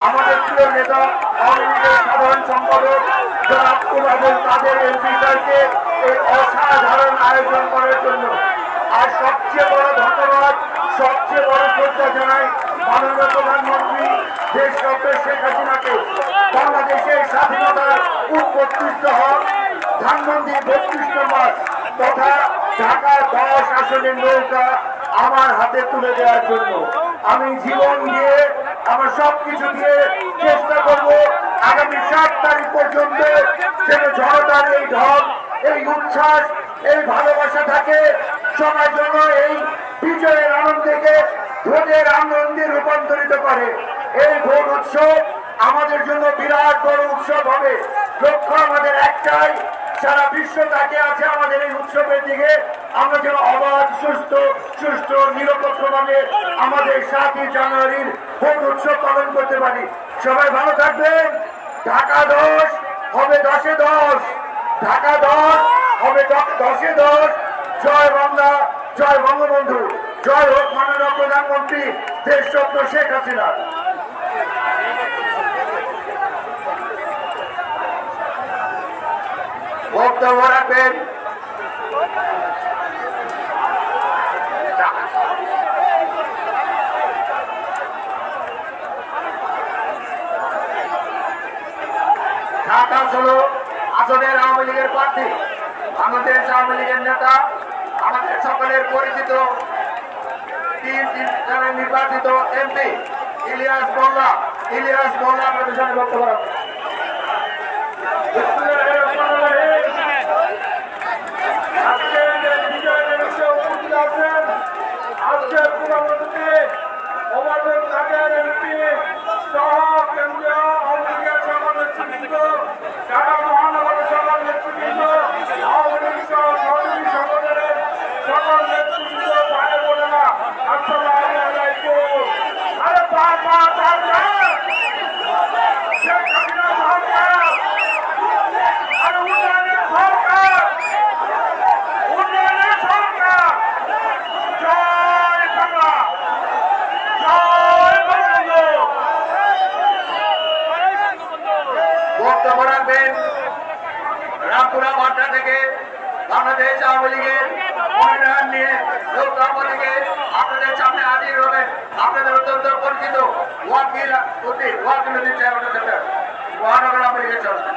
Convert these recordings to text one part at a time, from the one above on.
আমাদের প্রিয় নেতা আওয়ামী সাধারণ সম্পাদক জনাব কুমাবুল কাদের এমপি স্যারকে এই অসাধারণ আয়োজন করার জন্য। আর সবচেয়ে বড় ধন্যবাদ, সবচেয়ে বড় শ্রদ্ধা জানাই মাননীয় প্রধানমন্ত্রী দেশ ডক্টর শেখ হাসিনাকে। বাংলাদেশের স্বাধীনতার উৎপত্তিস্থ হন ধানমন্ডি বত্রিশ নম্বর তথা ঢাকা দশ আসনের নৌকা আমার হাতে তুলে দেওয়ার জন্য। আমি জীবন দিয়ে আমার সবকিছু দিয়ে চেষ্টা করব আগামী সাত তারিখ পর্যন্ত যেন জনতার এই ঢল, এই উচ্ছ্বাস, এই ভালোবাসা থাকে। সবার জন্য এই বিজয়ের আনন্দকে ভোটের আনন্দে রূপান্তরিত করে। এই ভোট উৎসব আমাদের জন্য বিরাট বড় উৎসব হবে। লক্ষ্য আমাদের একটাই সারা বিশ্ব তাকে আছে আমাদের এই উৎসবের দিকে। আমরা যেন অবাধ, সুস্থ সুস্থ নিরপেক্ষভাবে আমাদের সাতই জানুয়ারির ভোট উৎসব পালন করতে পারি। সবাই ভালো থাকবেন। ঢাকা দশ হবে দশে দশ। ঢাকা দশ হবে দশে দশ জয় বাংলা, জয় বঙ্গবন্ধু। জয় হোক মাননীয় প্রধানমন্ত্রী দেশরত্ন শেখ হাসিনা বক্তব্য রাখবেন ঢাকা ষোলো আসনের আওয়ামী লীগের প্রার্থী। বাংলাদেশ আওয়ামী লীগের নেতা, আমাদের সকলের পরিচিত তিন নির্বাচিত এমপি, ইলিয়াস মোল্লা। ইলিয়াস মোল্লা আপনাদের সামনে বক্তব্য রাখবেন আজকের যে বিজয় দিবসে উপস্থিত আছেন আজকের পূর্ববর্তীতে ওবায়দুল কাদের এমপি সহ কেন্দ্রীয় আওয়ামী লীগের সকল নেতৃবৃন্দ ঢাকা মহানগরের সকল নেতৃবৃন্দ আওয়ামী লীগ সহ সহযোগী সংগঠনের সকল নেতৃবৃন্দ ভাই বোনেরা আসসালামু আলাইকুম আরে পা পা পা পা শেখ হাসিনা সরকার আরে উন্নয়নের সরকার উন্নয়নের সরকার জয় বাংলা জয় বঙ্গবন্ধু বক্তব্য রাখবেন রামপুরা মাঠা থেকে বাংলাদেশ আওয়ামী লীগের উন্নয়ন নিয়ে লোকসভা থেকে আপনাদের সামনে হাজির হবেন আপনাদের অত্যন্ত পরিচিত ওয়াকিল উদ্দিন ওয়াকিল উদ্দিন চেয়ারম্যান সেন্টার মহানগর আওয়ামী লীগের চেয়ারম্যান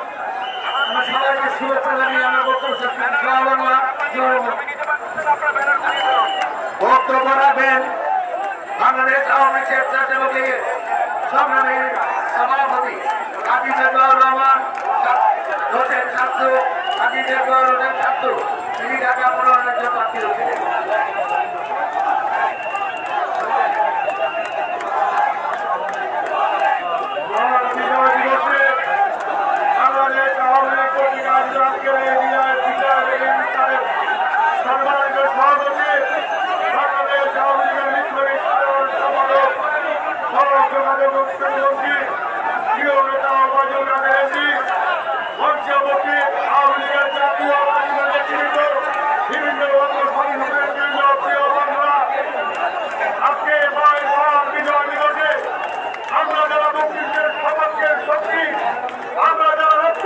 আমরা সবাইকে শুভেচ্ছা জানিয়ে আমরা বক্তব্য। বক্তব্য রাখবেন বাংলাদেশ আওয়ামী স্বেচ্ছাসেবক লীগের সংগ্রামী সভাপতি কাজী জেরুল রহমান হোসেন ছাত্র কাজী জেরুল হোসেন ছাত্র তিনি ঢাকা মনোনয়নের জন্য প্রার্থী হয়েছিলেন আমার বিজয় দিবসে বাংলাদেশ আওয়ামী লীগ কর্তৃক আয়োজিত আজকের এই বিজয় বিজয় র্যালি অনুষ্ঠানের সম্মানিত সভাপতি বাংলাদেশ আওয়ামী লীগের বিপ্লবী সাধারণ সম্পাদক সড়ক যোগাযোগ মুখ্যমন্ত্রী প্রিয় নেতা ওবায়দুল কাদের এমপি মঞ্চবর্তী আওয়ামী লীগের জাতীয় রাজনীতির নেতৃবৃন্দ বিভিন্ন অঙ্গ সংগঠনের বিভিন্ন প্রিয় বাংলা আজকে নয় মহান বিজয় দিবসে আমরা যারা মুক্তিযুদ্ধের সমাজের শক্তি আমরা যারা রক্ত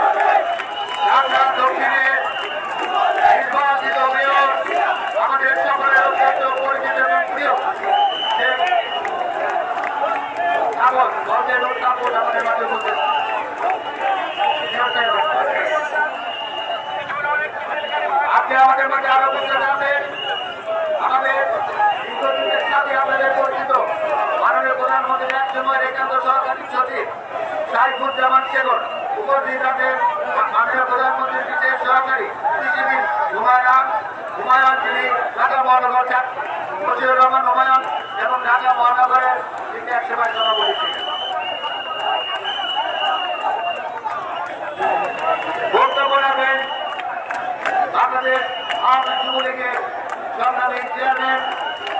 আজকে আমাদের মাঝে আরও উপস্থিত আছেন আমাদের দীর্ঘদিনের সাথে আপনাদের পরিচিত মাননীয় প্রধানমন্ত্রী এক সময়ের একান্ত সরকারি সচিব সাইফুজ্জামান শেখর উপস্থিত আছেন মাননীয় প্রধানমন্ত্রীর বিশেষ সহকারী কৃষিবিদ হুমায়ুন হুমায়ুন যিনি ঢাকা মহানগর মজিউর রহমান হুমায়ুন এবং ঢাকা মহানগরের ইতিহাস সেবায় সভাপতি ছিলেন বক্তব্য রাখবেন বাংলাদেশ আওয়ামী যুবলীগের সংগ্রামী চেয়ারম্যান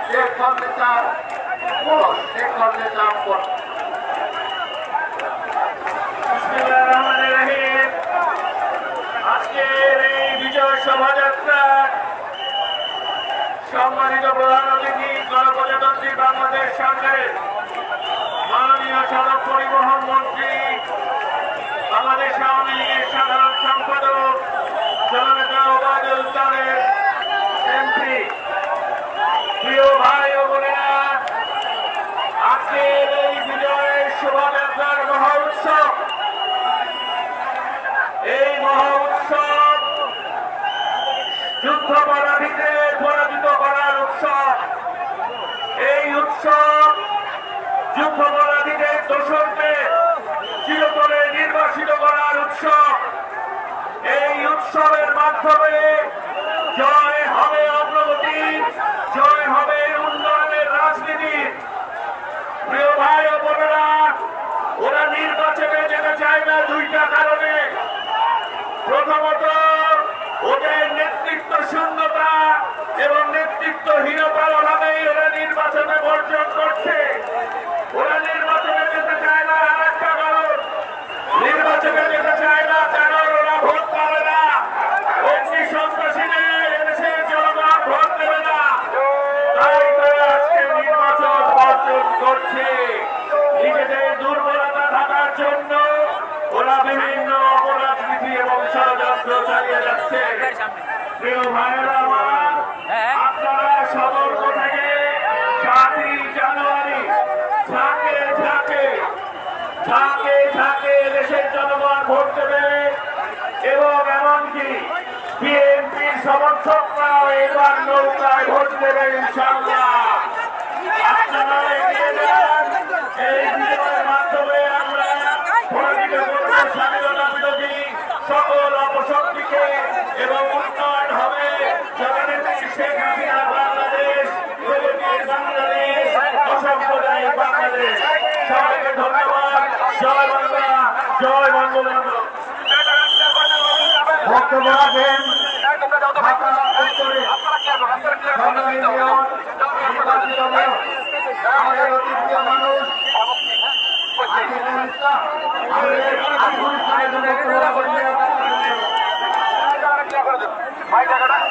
শেখ চাপ শেখ রহিম। আজকের এই বিজয় শোভাযাত্রা সম্মানিত প্রধান অতিথি, গণপ্রজাতন্ত্রী বাংলাদেশ সরকারের মাননীয় সড়ক পরিবহন মন্ত্রী, বাংলাদেশ আওয়ামী লীগের সাধারণ সম্পাদক জননেতা তারেক এমপি, প্রিয় ভাই ও এই বিজয়ের উৎসব। যুদ্ধপরাধীদের পরাজিত করার উৎসব। এই উৎসব চিরতরে নির্বাসিত করার উৎসব। উৎসবের মাধ্যমে জয় হবে অগ্রগতি, জয় হবে উন্নয়নের রাজনীতি। প্রিয় ভাই ও বোনেরা, ওরা নির্বাচনে যেতে চায় না দুইটা কারণে। প্রথমত, ওদের নেতৃত্ব শূন্যতা এবং নেতৃত্বহীনতার অভাবেই ওরা নির্বাচনে বর্জন করছে। ওরা নির্বাচনে যেতে চায় না আর একটা কারণ, নির্বাচনে যেতে চায় না কারণ ওরা ভোট পাবে না অগ্নি সন্ত্রাসীদের এদেশের জনগণ ভোট দেবে না তাই তারা আজকে নির্বাচন বর্জন করছে নিজেদের দুর্বলতা থাকার জন্য ওরা বিভিন্ন অপরাজনীতি এবং ষড়যন্ত্র চালিয়ে যাচ্ছে প্রিয় ভাইয়েরা আমার আপনারা সতর্ক থেকে সাতই জানুয়ারি ঝাঁকে ঝাঁকে ঝাঁকে ঝাঁকে দেশের জনগণ ভোট দেবে। এবং এমনকি বিএনপির সমর্থকরাও এবার নৌকায় ভোট দেবে ইনশাল্লাহ আপনারা এগিয়ে যান এই বিজয়ের মাধ্যমে আমরা স্বাধীনতা বিরোধী সকল অপশক্তিকে এবং উন্নয়ন হবে। জননেত্রী শেখ হাসিনা মানুষ আকিবুল ইসলামের জন্য বক্তব্য রাখবেন আর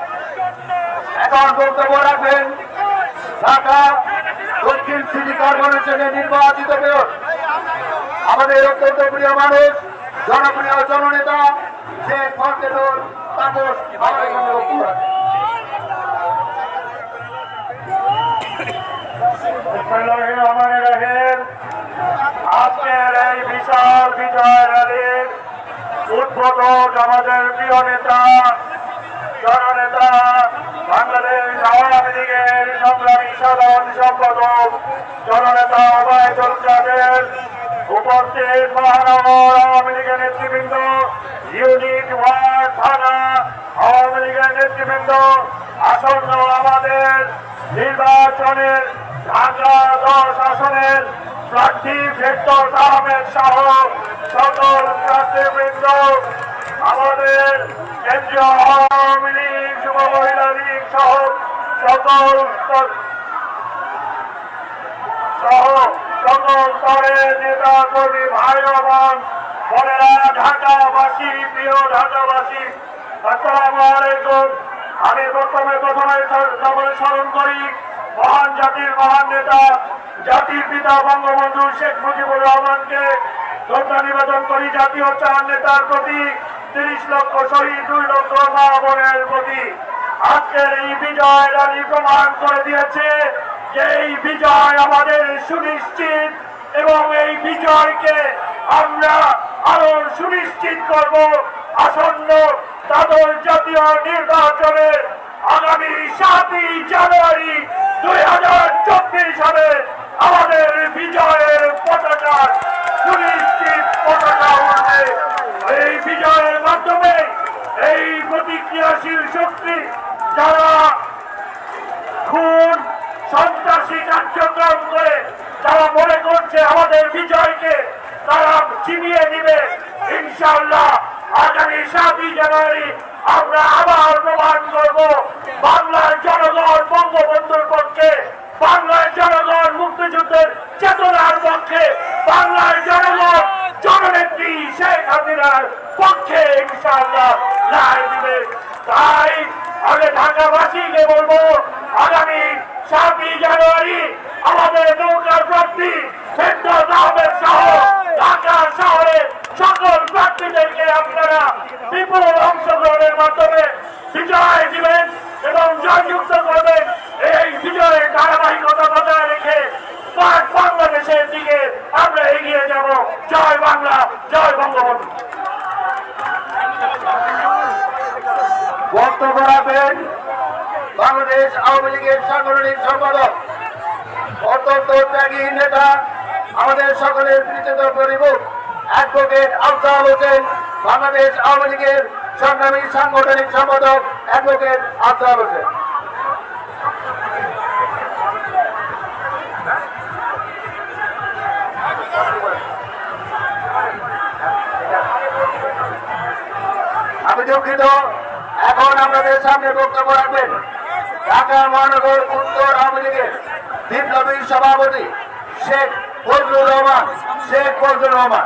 এখন বক্তব্য রাখবেন ঢাকা দক্ষিণ আমাদের অত্যন্ত প্রিয় মানুষ, জনপ্রিয় জননেতা শেখ রাখবেন। বিসমিল্লাহিররহমানিররহিম। আজকের এই বিশাল বিজয় র্যালির উদ্বোধক আমাদের প্রিয় নেতা, জননেতা বাংলাদেশ আওয়ামী লীগের সংগ্রামী সাধারণ সম্পাদক, জননেতা ওবায়দুল কাদের উপস্থিত মহানগর আওয়ামী লীগের নেতৃবৃন্দ, ইউনিট ওয়ার্ড থানা আওয়ামী লীগের নেতৃবৃন্দ, আসন্ন আমাদের নির্বাচনের ঢাকা দশ আসনের প্রার্থী ফেরদৌস আহমেদ সহ সকল প্রার্থীবৃন্দ আমাদের কেন্দ্রীয় আওয়ামী লীগ যুব মহিলা লীগ সহ সকল সহ সকল স্তরের নেতা, কর্মী, ভাই বোন, বোনেরা, ঢাকাবাসী, প্রিয় ঢাকাবাসী, আসসালামু আলাইকুম। আমি প্রথমে প্রথমে সবাই স্মরণ করি, মহান জাতির মহান নেতা, জাতির পিতা, বঙ্গবন্ধু শেখ মুজিবুর রহমানকে। শ্রদ্ধা নিবেদন করি জাতীয় চার নেতার প্রতি। তিরিশ লক্ষ শহীদ, দুই লক্ষ মা বোনের প্রতি। আজকের এই বিজয় রানী প্রমাণ করে দিয়েছে যে এই বিজয় আমাদের সুনিশ্চিত এবং এই বিজয়কে আমরা আরও সুনিশ্চিত করব। আসন্ন তাদের জাতীয় নির্বাচনে আগামী সাতই জানুয়ারি দুই হাজার চব্বিশ সালে আমাদের বিজয়ের পতাকা, সুনিশ্চিত পতাকা উঠবে। এই বিজয়ের মাধ্যমে এই প্রতিক্রিয়াশীল শক্তি যারা খুন, সন্ত্রাসী কার্যক্রম করে তারা মনে করছে আমাদের বিজয়কে তারা চিনিয়ে নিবে। ইনশাল্লাহ আগামী সাতই জানুয়ারি আমরা আবার প্রমাণ করব বাংলার জনগণ বঙ্গবন্ধুর পক্ষে, বাংলার জনগণ মুক্তিযুদ্ধের চেতনার পক্ষে, বাংলার শেখ পক্ষে ইনশাল্লাহ রায় দিবে। তাই আমি ঢাকাবাসীকে বলব, আগামী সাতই জানুয়ারি আমাদের নৌকার প্রার্থী ফেরদৌস আহমেদ সহ ঢাকা শহরে সকল প্রার্থীদেরকে আপনারা বিপুল অংশগ্রহণের মাধ্যমে বিজয় দিবেন এবং জয়যুক্ত করবেন। এই বিজয়ের ধারাবাহিকতা বজায় রেখে বাংলাদেশের দিকে আমরা এগিয়ে যাব। জয় বাংলা, জয় বঙ্গবন্ধু বক্তব্য রাখবেন বাংলাদেশ আওয়ামী লীগের সাংগঠনিক সম্পাদক, অত্যন্ত ত্যাগী নেতা, আমাদের সকলের গরিব অ্যাডভোকেট আফজাল হোসেন, বাংলাদেশ আওয়ামী লীগের সংগ্রামী সাংগঠনিক সম্পাদক অ্যাডভোকেট আফজাল হোসেন। আমি দুঃখিত। এখন আপনাদের সামনে বক্তব্য রাখবেন। ঢাকা মহানগর উত্তর আওয়ামী লীগের বিপ্লবী সভাপতি শেখ ফজলুর রহমান শেখ ফজলুর রহমান।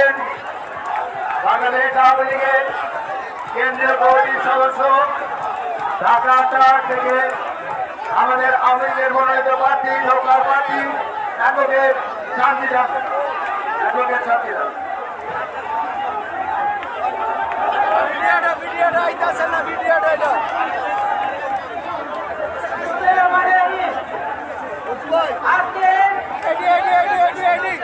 আছেন বাংলাদেশ আওয়ামী লীগের কেন্দ্রীয় কমিটির সদস্য ঢাকা চার থেকে আমাদের আওয়ামী লীগের মনোনীত প্রার্থী নৌকার প্রার্থী অ্যাডভোকেট শান্তি দাস অ্যাডভোকেট শান্তি দাস ভিডিওটা আইতাছে না ভিডিওটা এটা। আজকে এডি এডি এডি এডি।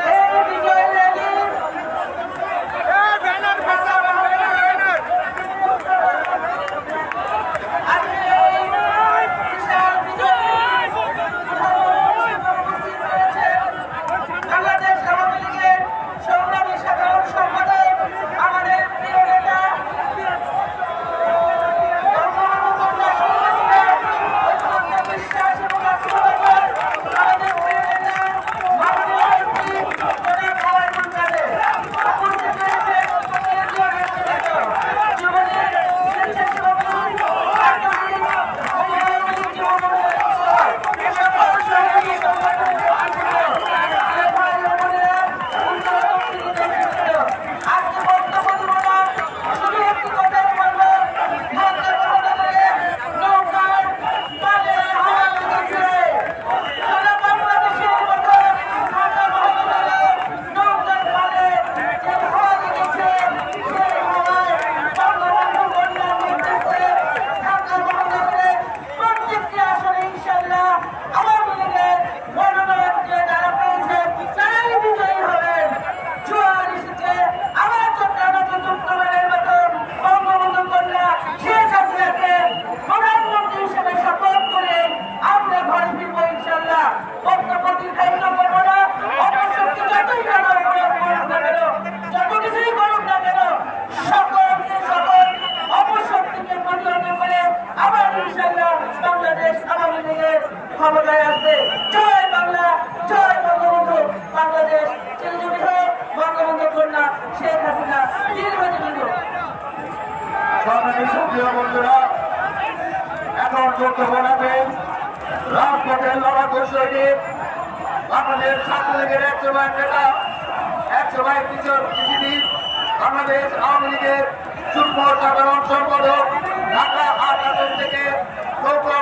প্রিয় বন্ধুরা, এখন বক্তব্য রাখবেন রাজপথের লড়াকু সৈনিক, বাংলাদেশ ছাত্রলীগের এক সময় নেতা এক সময় কিশোর কৃষিবিদ, বাংলাদেশ আওয়ামী লীগের যুগ্ম সাধারণ সম্পাদক ঢাকা আর আসন থেকে নৌকা